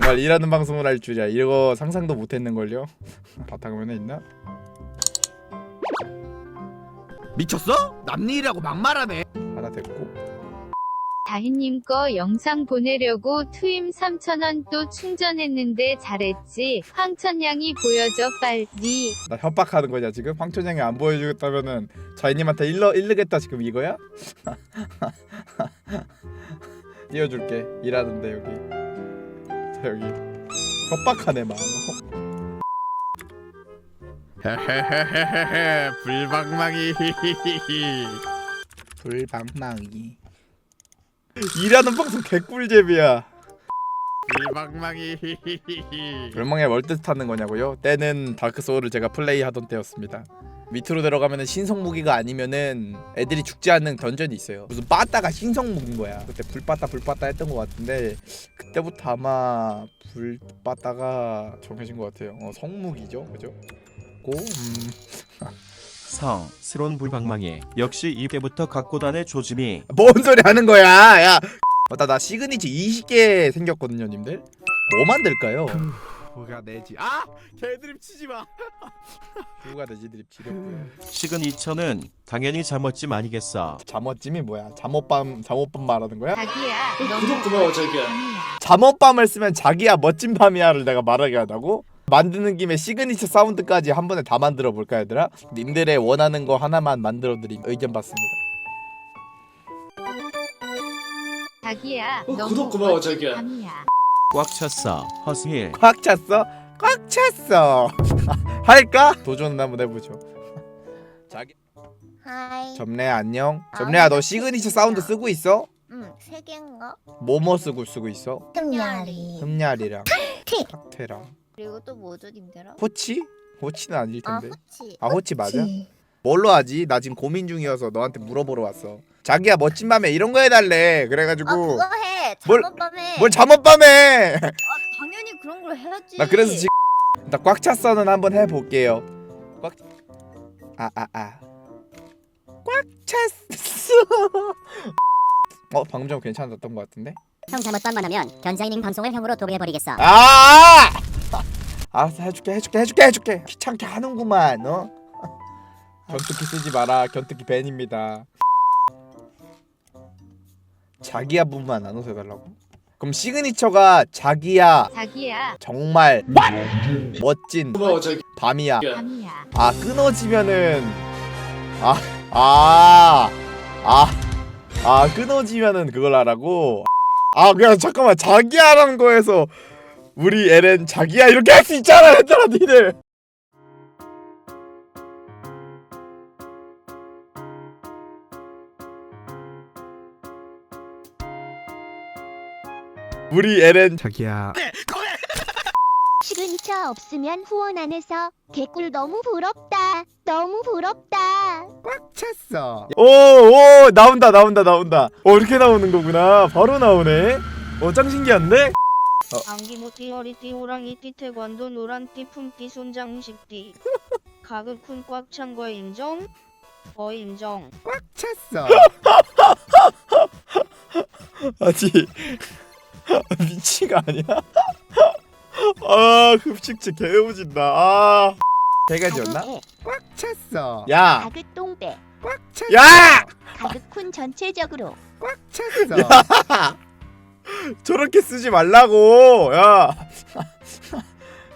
정말 일하는 방송을 할 줄이야 이거 상상도 못했는걸요 바탕화면에 있나? 미쳤어? 남일이라고 막말하네. 하나 됐고 다희님 거 영상 보내려고 투임 3,000원 또 충전했는데 잘했지. 황천양이 보여줘 빨리. 나 협박하는 거냐 지금? 황천양이 안 보여주겠다면은 자이님한테 일러 일르겠다 지금 이거야? 띄워줄게 일하는데 여기 자 여기 협박하네 막 헤헤헤헤헤 불방망이. 불방망이 일하는 방송 개꿀잼이야 불방망이. 불망에 월드 타는 거냐고요? 때는 다크 소울을 제가 플레이하던 때였습니다. 밑으로 내려가면은 신성 무기가 아니면은 애들이 죽지 않는 던전이 있어요. 무슨 빠따가 신성 무기인 거야. 그때 불빠따 불빠따 했던 것 같은데 그때부터 아마 불빠따가 정해진 것 같아요. 어, 성무기죠, 그죠? 고 음. 성, 스론 불방망이 역시 이때부터 갖고 다네 조짐이 뭔 소리 하는 거야, 야. 맞다, 나 시그니처 20개 생겼거든요, 님들. 뭐 만들까요? 뭐가 내지? 아, 개드립 치지 마. 누가 내 지드립 지렸고요. 시그니처는 당연히 잠옷짐 아니겠어. 잠옷짐이 뭐야? 잠옷밤 잠옷밤 말하는 거야? 자기야 너무 구독 고마워 자기야. 잠옷밤을 쓰면 자기야 멋진 밤이야를 내가 말하게 하다고? 만드는 김에 시그니처 사운드까지 한 번에 다 만들어 볼까 얘들아? 님들의 원하는 거 하나만 만들어 드림 의견 받습니다. 자기야 어, 너무 구독 고마워, 멋진 자기야. 밤이야. 꽉 찼어. 허스힐. 꽉 찼어? 꽉 찼어. 할까? 도전 한번 해보죠. 자기 하이. 점례 안녕. 점례야 너 시그니처 사운드 쓰고 있어? 응, 세 개인가? 뭐뭐 쓰고 쓰고 있어? 흠야리. 흠야리랑 티. 탁퇴랑 그리고 또 뭐죠, 님들아? 호치? 호치는 아닐 아, 텐데. 호치. 아 호치 맞아? 뭘로 하지? 나 지금 고민 중이어서 너한테 물어보러 왔어. 자기야 멋진 밤에 이런 거 해달래. 그래가지고 아, 그거 해. 뭘- 잠옷밤에. 뭘 잠옷밤에? 아, 당연히 그런 걸 해야지. 나 그래서 지금 나꽉 찼어는 한번 해볼게요. 꽉. 아 아 아. 꽉 찼어. 어 방금 전 괜찮았던 것 같은데? 형 잘못반만 하면 견자이닝 방송을 형으로 도배해버리겠어. 아! 알았어 해줄게 해줄게 해줄게 해줄게 귀찮게 하는구만 어? 견투기 쓰지 마라 견투기 밴입니다 자기야 분만 나눠서 해달라고? 그럼 시그니처가 자기야 자기야 정말 멋진 고마워 자기. 밤이야 밤이야. 아 끊어지면은 아, 아아아 아, 아, 끊어지면은 그걸 하라고 아 그냥 잠깐만 자기야라는 거에서 우리 엘엔 자기야 이렇게 할 수 있잖아 얘들아 니들 우리 엘엔 자기야. 시그니처 없으면 후원 안 해서 개꿀 너무 부럽다. 너무 부럽다. 꽉 찼어. 오, 오, 나온다, 나온다, 나온다. 어, 이렇게 나오는 거구나. 바로 나오네. 어, 짱 신기한데? 안기모띠 허리띠 호랑이띠 태권도 노란띠 품띠 손장식띠 가극훈 꽉 찬 거 인정? 어 인정 꽉 찼어. 아직 미치가 아니야? 아, 급식체 개우진다. 아, 세 가지였나? 가극에 꽉 찼어. 야, 가극 똥배. 꽉 찼어. 야, 가극훈 전체적으로. 꽉 찼어. 야, 저렇게 쓰지 말라고. 야,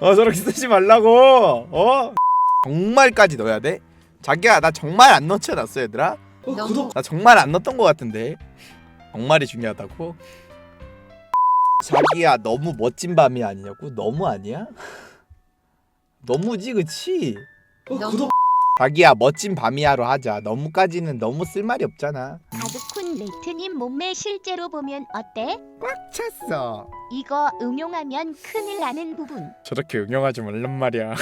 어 저렇게 쓰지 말라고. 어, 정말까지 넣어야 돼? 자기야, 나 정말 안 넣쳐놨어, 얘들아. 어, 구독 나 정말 안 넣었던 것 같은데 정말이 중요하다고? 자기야 너무 멋진 밤이 아니냐고? 너무 아니야? 너무지 그치? 어, 너무- 구독 자기야 멋진 밤이야로 하자 너무까지는 너무 쓸 말이 없잖아 가극훈 레트님 몸매 실제로 보면 어때? 꽉 찼어 이거 응용하면 큰일 나는 부분. 저렇게 응용하지 말란 말이야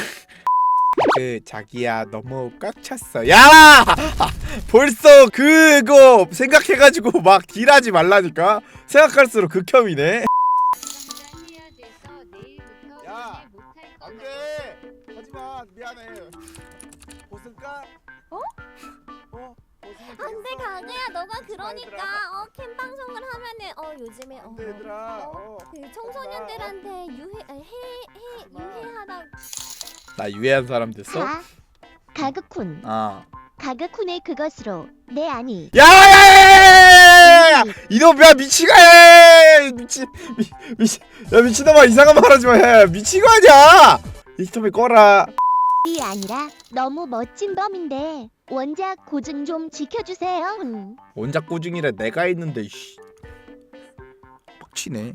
그 자기야 너무 꽉 찼어 야! 벌써 그거 생각해가지고 막 딜하지 말라니까 생각할수록 극혐이네 미안해 벗을까? 어? 어? 안돼 가그야. 너가 그러니까. 어 캠 방송을 하면은 어 요즘에 어, 얘들아. 어, 그 청소년들한테 유해 아, 해, 해 유해하다 나 유해한 사람 됐어? 가 가그쿤. 아. 가그쿤의 그것으로 내 아니 야야야야야야야야 이놈 야 미치가 미치 미 미치 야 미친놈아 이상한 말 하지 마야 미친 거 아니야? 이스톱에 꺼라 이 아니라 너무 멋진 범인데 원작 고증 좀 지켜주세요. 응. 원작 고증이라 내가 있는데 씨. 빡치네.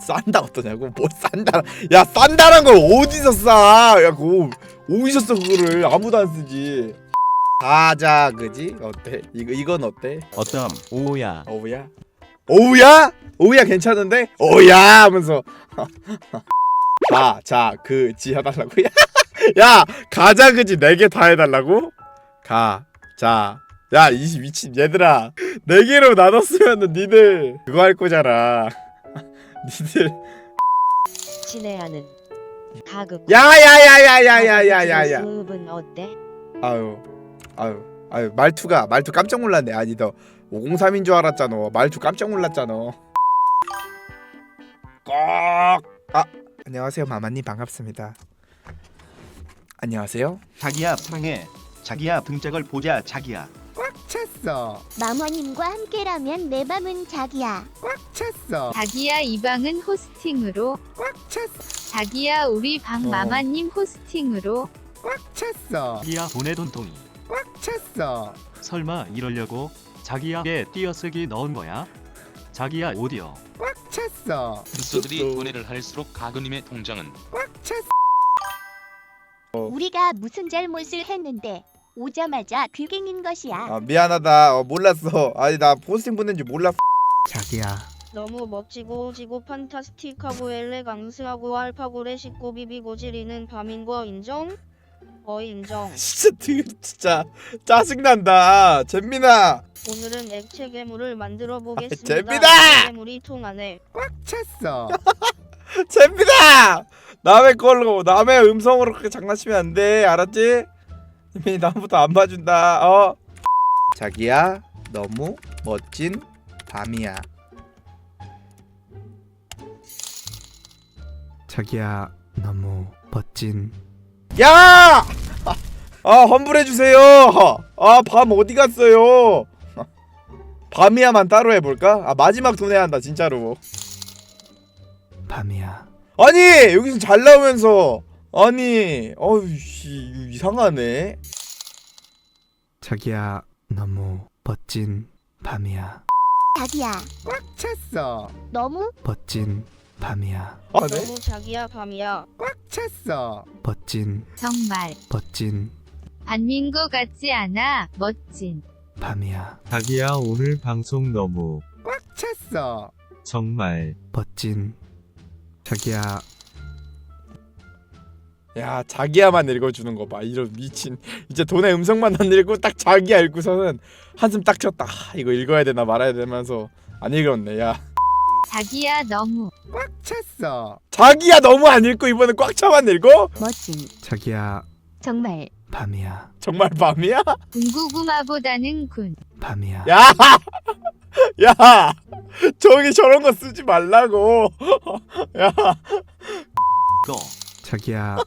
싼다 어떠냐고? 뭐 싼다. 야 싼다란 걸 어디서 싸 야 그거 어디서 써 그거를? 아무도 안 쓰지. 가자 그지? 어때? 이거 이건 어때? 어떤 오야? 어우야? 어우야? 어우야 괜찮은데? 어우야 하면서 가자 그 지 해달라고? 야 가자 그지. 네 개 다 해달라고? 가 자. 야 이 미친 얘들아. 네 개로 나눴으면은 니들 그거 할 거잖아. 니들. 친애하는 가극. 야야야야야야야야야. 수업은 어때? 아유 아유 아유 말투가 말투 깜짝 놀랐네. 아니 너 503인 줄 알았잖아. 말투 깜짝 놀랐잖아. 꼭아 안녕하세요 마마님 반갑습니다 안녕하세요 자기야 사랑해 자기야 등짝을 보자 자기야 꽉 찼어. 마마님과 함께라면 내 밤은 자기야. 꽉 찼어. 자기야 이 방은 호스팅으로 꽉 찼어. 자기야 우리 방 어. 마마님 호스팅으로 꽉 찼어. 자기야 보내돈 통이 꽉 찼어. 설마 이러려고 자기야에 띄어쓰기 넣은 거야? 자기야 오디오 꽉 찼어. 순서들이 돈회를 할수록 가그님의 통장은 꽉 찼어. 우리가 무슨 잘못을 했는데 오자마자 귀갱인 것이야. 아 미안하다 어, 몰랐어 아니 나 포스팅 보낸 줄 몰랐어 자기야. 너무 멋지고 지고 판타스틱하고 엘레강스하고 알파고레식고 비비고 지리는 밤인 거 인정? 어 인정. 진짜 드- 진짜 짜증난다 잼민아 오늘은 액체 괴물을 만들어 보겠습니다. 재밌다! 괴물이 통 안에 꽉 찼어. 잼민아 남의 걸로 남의 음성으로 그렇게 장난치면 안 돼 알았지? 잼민이 다음부터 안 봐준다 어 자기야 너무 멋진 밤이야 자기야 너무 멋진. 야! 아 환불해주세요 아 밤 어디 갔어요 밤이야만 따로 해볼까? 아 마지막 돈 해야 한다 진짜로 밤이야. 아니 여기서 잘 나오면서 아니 어이씨 이상하네 자기야 너무 멋진 밤이야. 자기야 꽉 찼어. 너무 멋진 밤이야. 아, 네? 너무 자기야 밤이야. 꽉 찼어. 멋진 정말 멋진 반민 거 같지 않아 멋진. 밤이야. 자기야 오늘 방송 너무 꽉 찼어. 정말 멋진. 자기야. 야 자기야만 읽어주는 거 봐. 이런 미친. 이제 돈의 음성만 안 읽고 딱 자기야 읽고서는 한숨 딱 쳤다. 아, 이거 읽어야 되나 말아야 되면서 안 읽었네 야. 자기야 너무. 꽉 찼어. 자기야 너무 안 읽고 이번엔 꽉 차만 읽어? 멋진. 자기야. 정말 밤이야. 정말 밤이야? 군고구마보다는 군 밤이야. 야! 야! 저기 저런 거 쓰지 말라고 야고 자기야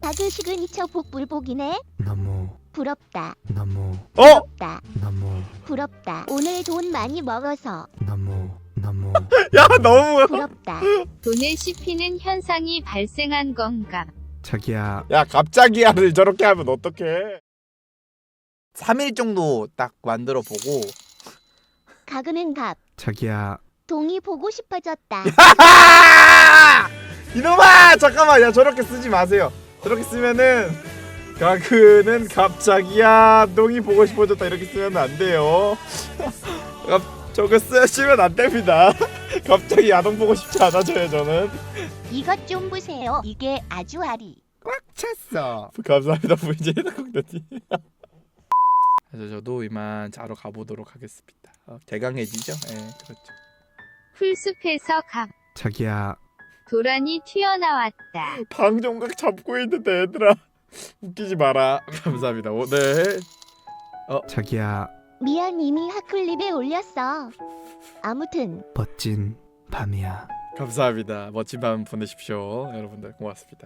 다그 시그니처 복불복이네. 너무 부럽다 너무 어? 부럽다 너무 부럽다. 오늘 돈 많이 먹어서 너무 너무 야 너무 부럽다. 돈에 씹히는 현상이 발생한 건가 자기야. 야 갑자기야를 저렇게 하면 어떡해? 3일 정도 딱 만들어 보고. 가그는 갑. 자기야. 동이 보고 싶어졌다. 이놈아! 잠깐만. 야 저렇게 쓰지 마세요. 저렇게 쓰면은 가그는 갑자기야. 똥이 보고 싶어졌다. 이렇게 쓰면 안 돼요. 갑- 저거 쓰시면 안 됩니다. 갑자기 야동 보고 싶지 않아져요 저는 이것 좀 보세요. 이게 아주 아리. 꽉 찼어. 감사합니다 VJ 덕덕님 그래서 저도 이만 자러 가보도록 하겠습니다 어, 개강해지죠? 예 그렇죠 풀숲에서 갑 자기야 도란이 튀어나왔다 방 종각 잡고 있는데 얘들아 웃기지 마라. 감사합니다. 오늘 자기야 미안 이미 핫클립에 올렸어. 아무튼 멋진 밤이야 감사합니다. 멋진 밤 보내십시오. 여러분들 고맙습니다.